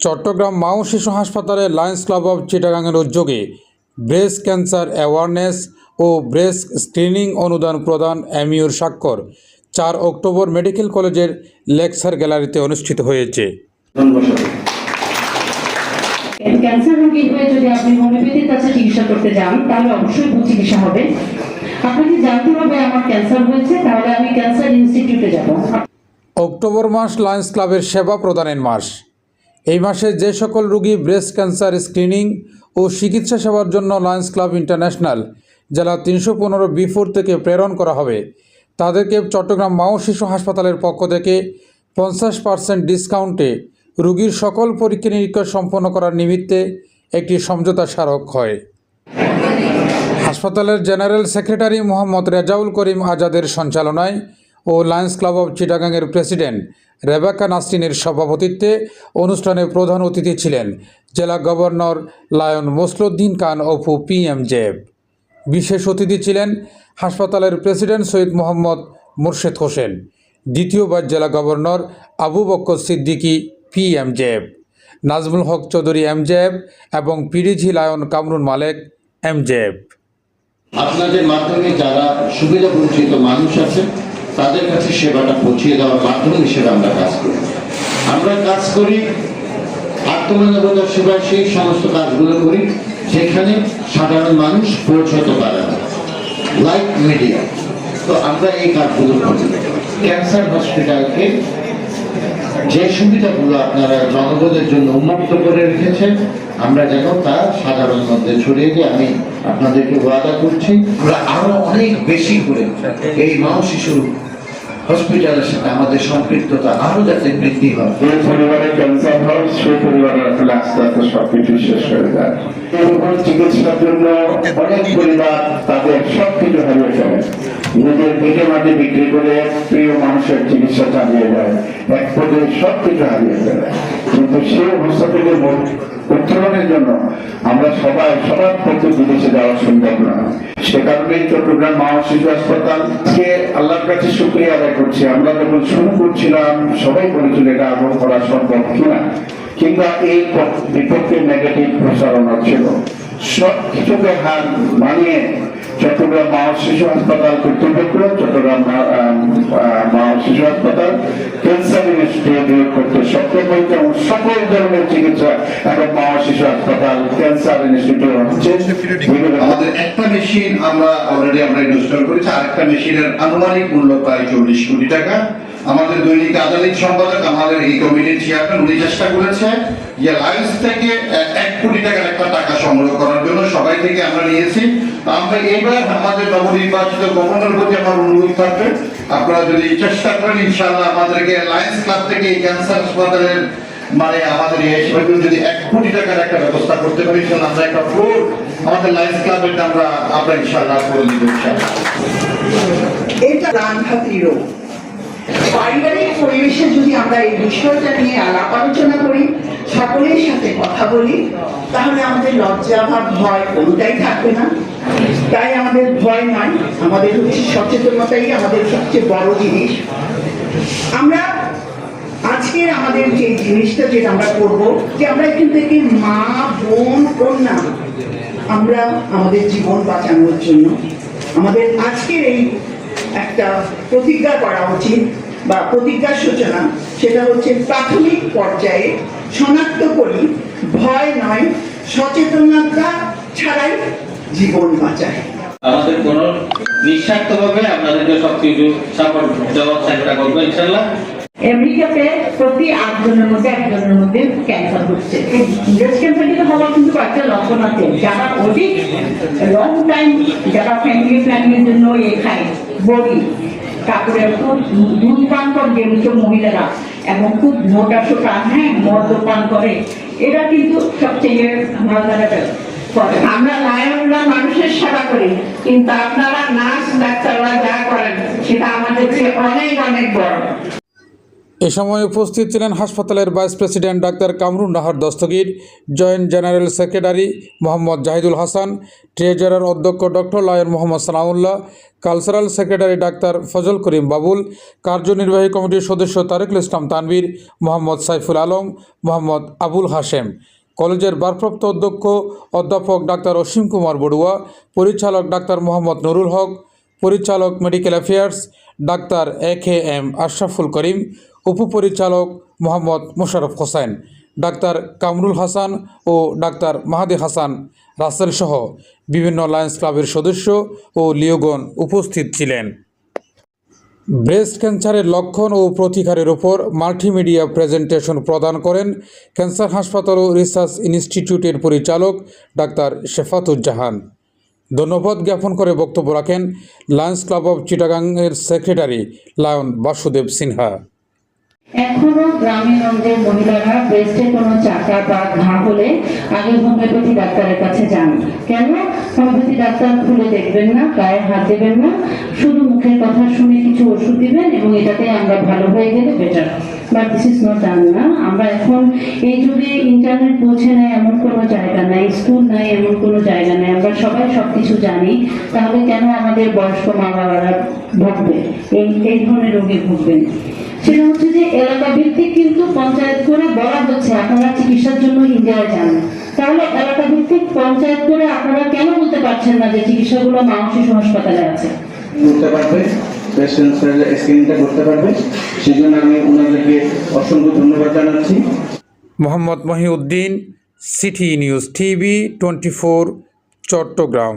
চট্টগ্রাম মাও শিশু হাসপাতালে লায়ন্স ক্লাব অব চিটাগাংয়ের উদ্যোগে ব্রেস্ট ক্যান্সার অ্যাওয়ারনেস ও ব্রেস্ট স্ক্রিনিং অনুদান প্রদান এমইউর স্বাক্ষর। চার অক্টোবর মেডিকেল কলেজের লেকচার গ্যালারিতে অনুষ্ঠিত হয়েছে। ক্যান্সার রোগী হয়ে যদি আপনি হোমিওপ্যাথির কাছে চিকিৎসা করতে যান তাহলে অবশ্যই চিকিৎসা হবে। আপনাকে জানতে হবে আমার ক্যান্সার হয়েছে তাহলে আমি ক্যান্সার ইনস্টিটিউটে যাব। অক্টোবর মাস লায়ন্স ক্লাবের সেবা প্রদানের মাস। এই মাসে যে সকল রোগী ব্রেস্ট ক্যান্সার স্ক্রিনিং ও চিকিৎসা সেবার জন্য লায়ন্স ক্লাব ইন্টারন্যাশনাল জেলা তিনশো পনেরো বিফোর থেকে প্রেরণ করা হবে। তাদেরকে চট্টগ্রাম মাও শিশু হাসপাতালের পক্ষ থেকে পঞ্চাশ পার্সেন্ট ডিসকাউন্টে রোগীর সকল পরীক্ষা নিরীক্ষা সম্পন্ন করার নিমিত্তে একটি সমঝোতা স্মারক হয়। হাসপাতালের জেনারেল সেক্রেটারি মোহাম্মদ রেজাউল করিম আজাদের সঞ্চালনায় ও লায়ন্স ক্লাব অব চিটাগাংয়ের প্রেসিডেন্ট রেবেকা নাসরিনের সভাপতিত্বে অনুষ্ঠানে প্রধান অতিথি ছিলেন জেলা governor lion Mosleuddin Khan Apu PMJF বিশেষ অতিথি ছিলেন হাসপাতালের প্রেসিডেন্ট সৈয়দ মোহাম্মদ মুর্শেদ হোসেন দ্বিতীয়বার জেলা governor Abu Bakkar Siddiqui PMJF Nazmul Haque Chowdhury MJF এবং পিডিজি লায়ন কামরুন মালেক এমজেব আপনাদের মাধ্যমে যারা সুবিধা বঞ্চিত মানুষ আছে তাদের কাছে সেবাটা পৌঁছিয়ে দেওয়ার মাধ্যম হিসেবে আমরা কাজ করি। আমরা কাজ করি আত্মমানবতার সেবায় সেই সমস্ত কাজগুলো করি, যেখানে সাধারণ মানুষ পৌঁছতে পারে না। লাইক মিডিয়া তো আমরা এই কাজগুলো করি। ক্যান্সার হসপিটালকে যে সুবিধাগুলো আপনারা জনগণের জন্য উন্মুক্ত করে রেখেছেন, আমরা যেন তা সাধারণ মধ্যে ছড়িয়ে দিয়ে আমি আপনাদেরকে ওয়াদা করছি। আমরা আরও অনেক বেশি করে এই মা ও শিশু হসপিটালের সাথে আমাদের সম্পৃক্ততা আরও যাতে বৃদ্ধি হয়। যে পরিবারে ক্যান্সার হয় সেই পরিবারে আসলে আস্তে আস্তে সবকিছু শেষ হয়ে যায়। এরকম চিকিৎসার জন্য অনেক পরিবার তাদের সবকিছু হারিয়ে ফেলে। নিজের পেটে মাটি বিক্রি করে প্রিয় মানুষের চিকিৎসা চালিয়ে যায়। এক পর্যায়ে সবকিছু হারিয়ে ফেলে। কিন্তু সেই অবস্থা থেকে উত্তরণের জন্য আমরা সবাই, সবার পক্ষে বিদেশে যাওয়া সম্ভব না। সে কারণেই চট্টগ্রাম মা শিশু হাসপাতাল কে আল্লাহর কাছে শুক্রিয়া আদায় করছি। আমরা যখন শুরু করছিলাম, সবাই বলেছিল এটা আরম্ভ করা সম্ভব কিনা। কিংবা এই বিপক্ষে নেগেটিভ প্রচারণা ছিল। সব কিছুকে হার মানিয়ে চট্টগ্রাম মা শিশু হাসপাতাল কর্তৃপক্ষ, চট্টগ্রাম মা- শিশু হাসপাতাল ক্যান্সার ইনস্টিটিউট করতে সক্ষম হইতে সকল ধরনের চিকিৎসা এখন মা শিশু হাসপাতাল, ক্যান্সার আমাদের আনুমানিক মূল্য প্রায় কোটি টাকা। আমাদের দৈনিক আদালিক সম্পাদক আমাদের এই কমিটির চেয়ারম্যান উনি চেষ্টা করেছে যে লাইন্স থেকে এক কোটি টাকার একটা টাকা সংগ্রহ করার জন্য সবাই থেকে আমরা নিয়েছি। আমরা এইবার আমাদের নবনির্বাচিত গভর্নর প্রতি আমার অনুরোধ থাকবে। আপনারা যদি চেষ্টা করেন, ইনশাআল্লাহ আমাদেরকে লায়ন্স ক্লাব থেকে এই ক্যান্সার হাসপাতালের মানে আমাদের যদি এক কোটি টাকার একটা ব্যবস্থা করতে পারি, তাহলে আমরা একটা ফ্লোর আমাদের লাইন্স ক্লাবের আমরা আমরা ইনশাআল্লাহ করে দিব ইনশাআল্লাহ। এটা প্রাণঘাতী রোগ পারিবারিক পরিবেশে যদি আমরা এই বিষয়টা নিয়ে আলাপ আলোচনা করি, সকলের সাথে কথা বলি, তাহলে আমাদের লজ্জা বা ভয় কোনোটাই থাকবে না। তাই আমাদের ভয় নয় আমাদের হচ্ছে সচেতনতাই আমাদের সবচেয়ে বড় জিনিস। আমরা আজকের আমাদের যে জিনিসটা যেটা আমরা করব, যে আমরা এখান থেকে মা, বোন, কন্যা, আমরা আমাদের জীবন বাঁচানোর জন্য, আমাদের আজকের এই একটা প্রতিজ্ঞা করা উচিত বা প্রতিজ্ঞার সূচনা, সেটা হচ্ছে প্রাথমিক পর্যায়ে শনাক্ত করি, ভয় নয়, সচেতনতা ছাড়াই জীবন বাঁচায় আমাদের কোনো নিঃস্বার্থভাবে আপনাদেরকে সবকিছু সাপোর্ট দেওয়ার চেষ্টা করব ইনশাল্লাহ আমেরিকাতে প্রতি আটজনের মধ্যে একজনের মধ্যে ক্যান্সার হচ্ছে। ব্রেস্ট ক্যান্সার কিন্তু হওয়ার কিন্তু কয়েকটা লক্ষণ আছে। যারা অধিক লং টাইম যারা ফ্যামিলি প্ল্যানিংয়ের জন্য এ খায়, বড়ি, তারপরে খুব দুধ পান করে যেসব মহিলারা এবং খুব মোটা সোটা হ্যাঁ মদ্য পান করে, এরা কিন্তু সবচেয়ে ভালো আমরা লায়নরা মানুষের সেবা করি, কিন্তু আপনারা নার্স, ডাক্তাররা যা করেন, সেটা আমাদের চেয়ে অনেক অনেক বড়। এ সময় উপস্থিত ছিলেন হাসপাতালের vice president doctor Kamrun Nahar Dastagir, joint general secretary Mohammad Zahidul Hasan, treasurer অধ্যক্ষ doctor lion Mohammad Salaullah, cultural secretary doctor Fazal Karim Babul, কার্যনির্বাহী কমিটির সদস্য তারেকুল ইসলাম তানভীর, মোহাম্মদ সাইফুল আলম, মোহাম্মদ আবুল হাশেম। কলেজের ভারপ্রাপ্ত অধ্যক্ষ, অধ্যাপক ডাক্তার অসীম কুমার বড়ুয়া, পরিচালক ডাক্তার মোহাম্মদ নুরুল হক, পরিচালক medical affairs doctor A K M Ashraful Karim উপপরিচালক মোহাম্মদ মোশারফ হোসেন, ডাক্তার কামরুল হাসান ও ডাক্তার মাহাদি হাসান রাসেল সহ বিভিন্ন লায়ন্স ক্লাবের সদস্য ও লিওগণ উপস্থিত ছিলেন। ব্রেস্ট ক্যান্সারের লক্ষণ ও প্রতিকারের ওপর মাল্টিমিডিয়া প্রেজেন্টেশন প্রদান করেন ক্যান্সার হাসপাতাল ও রিসার্চ ইনস্টিটিউটের পরিচালক ডাক্তার শেফাতুজ্জাহান। ধন্যবাদ জ্ঞাপন করে বক্তব্য রাখেন লায়ন্স ক্লাব অব চিটাগাংয়ের সেক্রেটারি লায়ন বাসুদেব সিনহা। এখনও গ্রামীণ অঞ্চলের মহিলারা ব্রেস্টে কোনো চাকা বা ঘা হলে আগে হোমিওপ্যাথি ডাক্তারের কাছে যান। কেন? হোমিওপ্যাথি ডাক্তার খুলে দেখবেন না, গায়ে হাত দেবেন না, শুধু মুখের কথা শুনে কিছু ওষুধ দিবেন এবং এটাতে আমরা ভালো হয়ে গেলে better but this is not done না? আমরা এখন এই যুগে ইন্টারনেট পৌঁছে নেয় এমন কোনো জায়গা নাই স্কুল নাই এমন কোনো জায়গা নাই। আমরা সবাই সবকিছু জানি, তাহলে কেন আমাদের বয়স্ক মা বাবারা ভুগবে? এই এই ধরনের রোগে ভুগবেন। সেটা হচ্ছে যে এলাকা ভিত্তিক কিন্তু পঞ্চায়েত করে বলা হচ্ছে আপনারা চিকিৎসার জন্য ইন্ডিয়ায় যান। তাহলে এলাকা ভিত্তিক পঞ্চায়েত করে আপনারা কেন বলতে পারছেন না যে চিকিৎসাগুলো মা ও শিশু হাসপাতালে আছে? করতে পারবে স্ক্রিনিংটা করতে পারবে। সেই জন্য আমি ওনাদেরকে অসংখ্য ধন্যবাদ জানাচ্ছি। Mohammad Mohiuddin city news TV twenty four Chattogram.